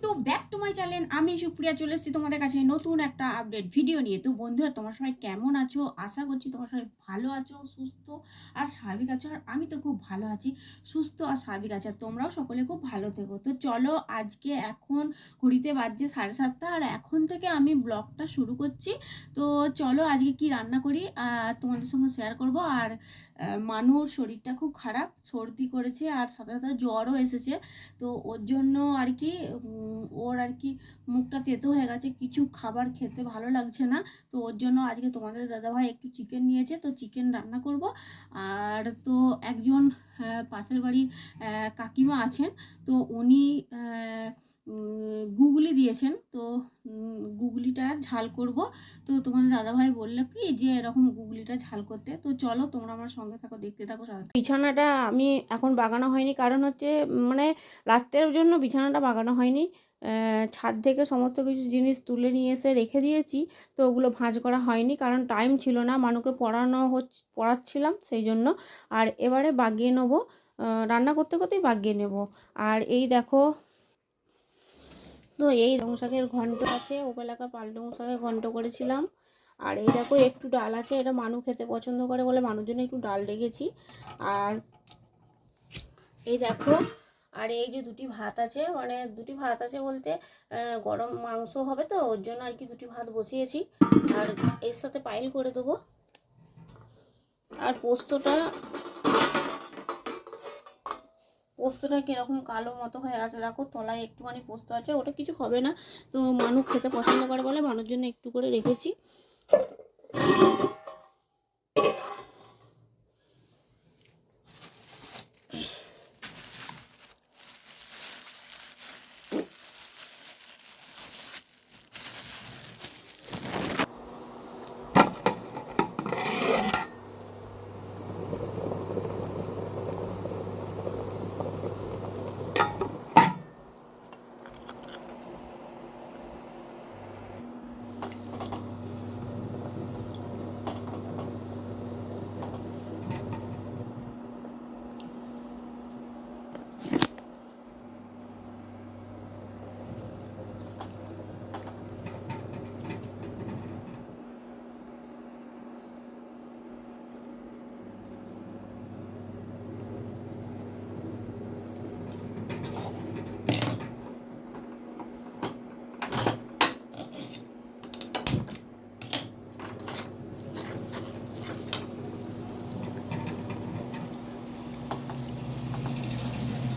to back my channel আমি সুপ্রিয়া চলে এসেছি তোমাদের কাছে নতুন একটা আপডেট ভিডিও নিয়ে। তো বন্ধুরা, তোমার সবাই কেমন আছো? আশা করছি তোমার সবাই ভালো আছো, সুস্থ আর স্বাভাবিক আছো, আর আমি তো খুব ভালো আছি, সুস্থ আর স্বাভাবিক আছি, আর তোমরাও সকলে খুব ভালো থেকো। তো চলো, আজকে এখন ঘড়িতে বাজছে সাড়ে সাতটা, আর এখন থেকে আমি ব্লগটা শুরু করছি। তো চলো, আজকে কি রান্না করি? তোমাদের সঙ্গে শেয়ার করব। আর মানুষ শরীরটা খুব খারাপ, সর্দি করেছে, আর সাথে সাথে জ্বরও এসেছে। তো ওর জন্য আর কি ওর আর কি মুখটা তেতো হয়ে গেছে, কিছু খাবার খেতে ভালো লাগছে না। তো ওর জন্য আজকে তোমাদের দাদাভাই একটু চিকেন নিয়েছে, তো চিকেন রান্না করব। আর তো একজন পাশের বাড়ির কাকিমা আছেন, তো উনি গুগলি দিয়েছেন। তো গুগলিটা ঝাল করব। তো তোমাদের দাদাভাই বলল কি যে এরকম গুগলিটা ঝাল করতে। তো চলো তোমরা আমার সঙ্গে থাকো, দেখতে থাকো বিছানাটা আমি এখন বাগানো হয়নি, কারণ হচ্ছে মানে রাত্রের জন্য বিছানাটা বাগানো হয়নি। ছাদ থেকে সমস্ত কিছু জিনিস তুলে নিয়ে এসে রেখে দিয়েছি। তো ওগুলো ভাঁজ করা হয়নি, কারণ টাইম ছিল না। মানুকে পড়ানো হচ্ছে, পড়াচ্ছিলাম সেই জন্য। আর এবারে বাগিয়ে নেব। রান্না করতে করতেই বাগিয়ে নেব। আর এই দেখো, তো এই রং শাকের ঘন্ট আছে। ওবেলাকার পালং শাকের ঘন্ট করেছিলাম। আর এই দেখো, একটু ডাল আছে। এটা মানু খেতে পছন্দ করে বলে মানুর জন্য একটু ডাল রেখেছি। আর এই দেখো আর এই যে দুটি ভাত আছে মানে দুটি ভাত আছে বলতে গরম মাংস হবে তো, ওর জন্য আর কি দুটি ভাত বসিয়েছি। আর এর সাথে পাইল করে দেবো। আর পোস্তটা পোস্তটা কীরকম কালো মতো হয়ে আছে, দেখো তলায় একটুখানি পোস্ত আছে, ওটা কিছু হবে না। তো মানুষ খেতে পছন্দ করে বলে মানুষ জন্য একটু করে রেখেছি।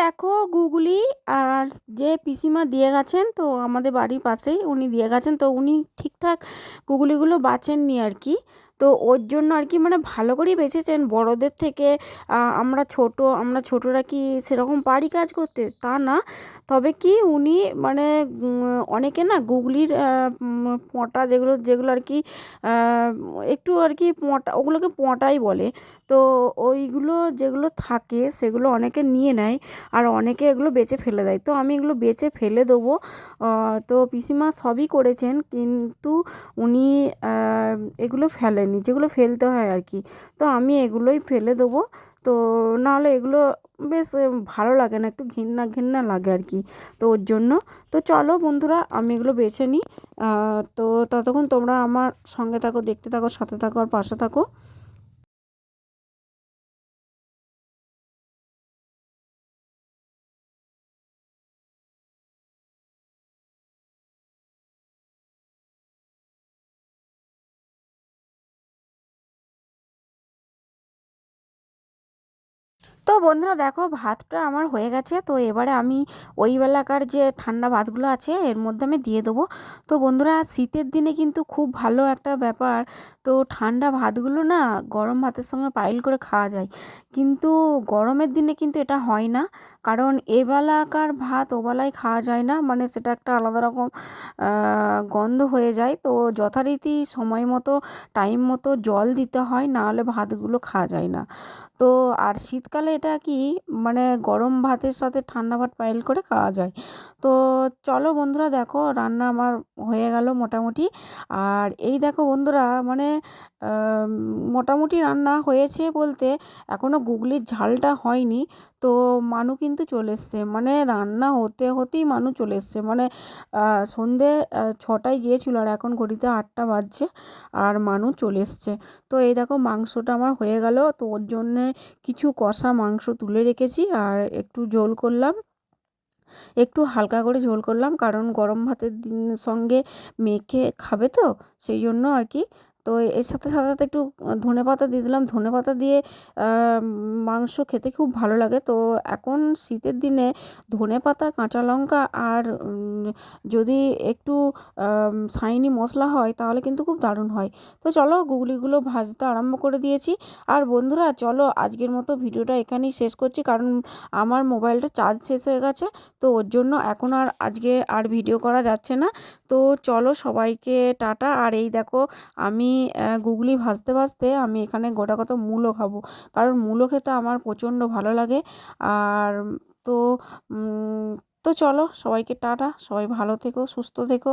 দেখো গুগলি আর যে পিসিমা দিয়ে গেছেন, তো আমাদের বাড়ির পাশেই উনি দিয়ে গেছেন, তো উনি ঠিকঠাক গুগলিগুলো বাছেননি আর কি। তো ওর জন্য আর কি মানে ভালো করেই বেছেছেন বড়দের থেকে আমরা ছোট, আমরা ছোটরা কি সেরকম পারি কাজ করতে? তা না। তবে কি উনি মানে অনেকে না গুগলির পোঁটা যেগুলো যেগুলো আর কি একটু আর কি পোঁটা, ওগুলোকে পোঁটাই বলে। তো ওইগুলো যেগুলো থাকে সেগুলো অনেকে নিয়ে নেয় আর অনেকে এগুলো বেচে ফেলে দেয়। তো আমি এগুলো বেচে ফেলে দেবো। তো পিসিমা সবই করেছেন, কিন্তু উনি এগুলো ফেলেনি যেগুলো ফেলতে হয় আর কি তো আমি এগুলোই ফেলে দেবো। তো নাহলে এগুলো বেশ ভালো লাগে না, একটু ঘেন্না ঘেন্না লাগে আর কি তো ওর জন্য। তো চলো বন্ধুরা, আমি এগুলো বেছে নিই। তো ততক্ষণ তোমরা আমার সঙ্গে থাকো, দেখতে থাকো, সাথে থাকো, আর পাশে থাকো। তো বন্ধুরা দেখো, ভাতটা আমার হয়ে গেছে। তো এবারে আমি ওই বেলাকার যে ঠান্ডা ভাতগুলো আছে, এর মধ্যে আমি দিয়ে দেবো। তো বন্ধুরা, শীতের দিনে কিন্তু খুব ভালো একটা ব্যাপার। তো ঠান্ডা ভাতগুলো না গরম ভাতের সঙ্গে পাইল করে খাওয়া যায়। কিন্তু গরমের দিনে কিন্তু এটা হয় না। কারণ এবেলাকার ভাত ওবেলায় খাওয়া যায় না। মানে সেটা একটা আলাদা রকম গন্ধ হয়ে যায়। তো যথারীতি সময় মতো টাইম মতো জল দিতে হয়, নাহলে ভাতগুলো খাওয়া যায় না। তো আর শীতকালে এটা কি মানে গরম ভাতের সাথে ঠান্ডা ভাত পাইল করে খাওয়া যায়? তো চলো বন্ধুরা দেখো রান্না আমার হয়ে গেল মোটামুটি। আর এই দেখো বন্ধুরা মানে মোটামুটি রান্না হয়েছে বলতে এখনও গুগলির ঝালটা হয়নি। তো মানু কিন্তু চলে এসছে মানে রান্না হতে হতেই মানু চলে এসছে। মানে সন্ধে ছটায় গিয়েছিল আর এখন ঘড়িতে আটটা বাজছে আর মানু চলে এসছে। তো এই দেখো মাংসটা আমার হয়ে গেল, তো ওর জন্যে কিছু কষা মাংস তুলে রেখেছি আর একটু ঝোল করলাম। একটু হালকা করে ঝোল করলাম, কারণ গরম ভাতের সঙ্গে মেখে খাবে তো, সেই জন্য আর কি তো এর সাথে সাথে সাথে একটু ধনে পাতা দিয়ে দিলাম। ধনে পাতা দিয়ে মাংস খেতে খুব ভালো লাগে। তো এখন শীতের দিনে ধনে পাতা, কাঁচা লঙ্কা আর যদি একটু শাইনি মশলা হয় তাহলে কিন্তু খুব দারুণ হয়। তো চলো গুগলিগুলো ভাজতে আরম্ভ করে দিয়েছি। আর বন্ধুরা চলো আজকের মতো ভিডিওটা এখানেই শেষ করছি। কারণ আমার মোবাইলটা চার্জ শেষ হয়ে গেছে। তো ওর জন্য এখন আর আজকে আর ভিডিও করা যাচ্ছে না। তো চলো সবাইকে টাটা। আর এই দেখো আমি গুগলি ভাজতে ভাজতে আমি এখানে গোটা কত মূলো খাব। কারণ মূলো খেতে আমার প্রচণ্ড ভালো লাগে। আর তো তো চলো সবাইকে টাটা। সবাই ভালো থেকো, সুস্থ থেকো।